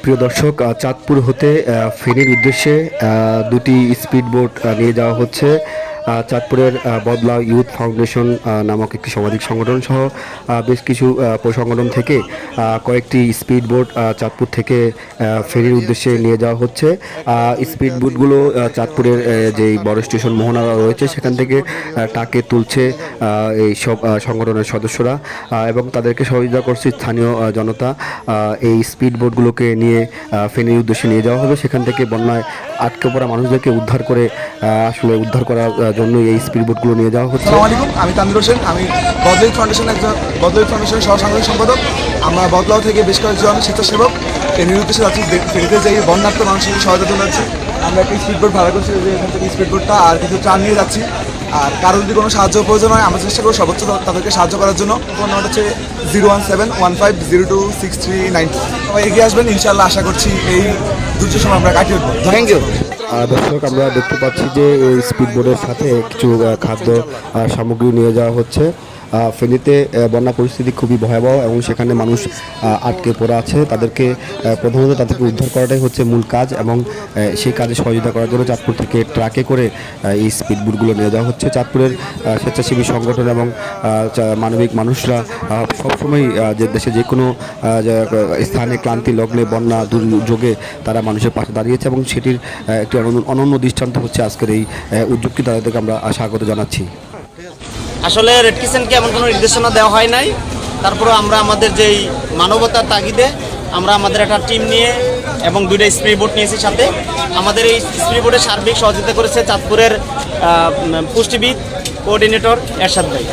প্রিয় দর্শক চাঁদপুর হতে ফেনীর উদ্দেশ্যে দুটি স্পিড বোট নিয়ে যাওয়া হচ্ছে। চাঁদপুরের বদলা ইউথ ফাউন্ডেশন নামক একটি সামাজিক সংগঠন সহ বেশ কিছু সংগঠন থেকে কয়েকটি স্পিড বোট চাঁদপুর থেকে ফেনীর উদ্দেশ্যে নিয়ে যাওয়া হচ্ছে। স্পিড বোটগুলো চাঁদপুরের যেই বড় স্টেশন মোহনা রয়েছে সেখান থেকে টাকে তুলছে এই সব সংগঠনের সদস্যরা এবং তাদেরকে সহযোগিতা করছে স্থানীয় জনতা। এই স্পিড বোটগুলোকে নিয়ে ফেনীর উদ্দেশ্যে নিয়ে যাওয়া হবে। সেখান থেকে বন্যায় আটকে পড়া মানুষদেরকে উদ্ধার করে আসলে উদ্ধার আহ, জন্য এই স্পিড বোটগুলো নিয়ে যাওয়া হচ্ছে। আসসালামু আলাইকুম আমি তানভীর হোসেন আমি বদলাই ফাউন্ডেশন একজন বদলাই ফাউন্ডেশনের সহ সাংগঠনিক সম্পাদক। আমরা বদলাও থেকে বেশ কয়েকজন স্বেচ্ছাসেবক। এই নিরুদ্দেশে যাচ্ছি ফেরিতে যাই বন্যার্থ মানুষের সহায়তা জন্য যাচ্ছি। আমরা একটা স্পিড বোট ভাড়া করছি যে এখান থেকে স্পিড বোটটা আর কিছু ত্রাণ নিয়ে যাচ্ছি। আর কারও যদি কোনো সাহায্য প্রয়োজন হয় আমরা চেষ্টা করব সর্বোচ্চ তাদেরকে সাহায্য করার জন্য। ফোন নাম্বার হচ্ছে zero one seven one five zero two six three nine সবাই এগিয়ে আসবেন ইনশাল্লাহ আশা করছি এই দুর্যোগ সময় আমরা কাটিয়ে উঠবো। থ্যাংক ইউ দর্শক, আমরা দেখতে পাচ্ছি যে এই স্পিড বোর্ডের সাথে কিছু খাদ্য সামগ্রী নিয়ে যাওয়া হচ্ছে। ফেনীতে বন্যা পরিস্থিতি খুবই ভয়াবহ এবং সেখানে মানুষ আটকে পড়ে আছে। তাদেরকে প্রধানত তাদেরকে উদ্ধার করাটাই হচ্ছে মূল কাজ এবং সেই কাজে সহযোগিতা করার জন্য চাঁদপুর থেকে ট্রাকে করে এই স্পিড বোটগুলো নিয়ে যাওয়া হচ্ছে। চাঁদপুরের স্বেচ্ছাসেবী সংগঠন এবং মানবিক মানুষরা সবসময় যে দেশে যে কোনো স্থানে ক্লান্তি লগ্নে বন্যা দুর্যোগে তারা মানুষের পাশে দাঁড়িয়েছে এবং সেটির একটি অনন্য- দৃষ্টান্ত হচ্ছে আজকের এই আহ, উদ্যোগটি। তাদেরকে আমরা স্বাগত জানাচ্ছি। আসলে রেড কিচেনকে এমন কোনো নির্দেশনা দেওয়া হয় নাই। তারপরে আমরা আমাদের যেই মানবতার তাগিদে আমরা আমাদের একটা টিম নিয়ে এবং দুইটা স্প্রে বোর্ড নিয়েছি সাথে। আমাদের এই স্প্রে বোর্ডে সার্বিক সহযোগিতা করেছে চাঁদপুরের পুষ্টিবিদ কোঅর্ডিনেটর এরশাদ ভাই।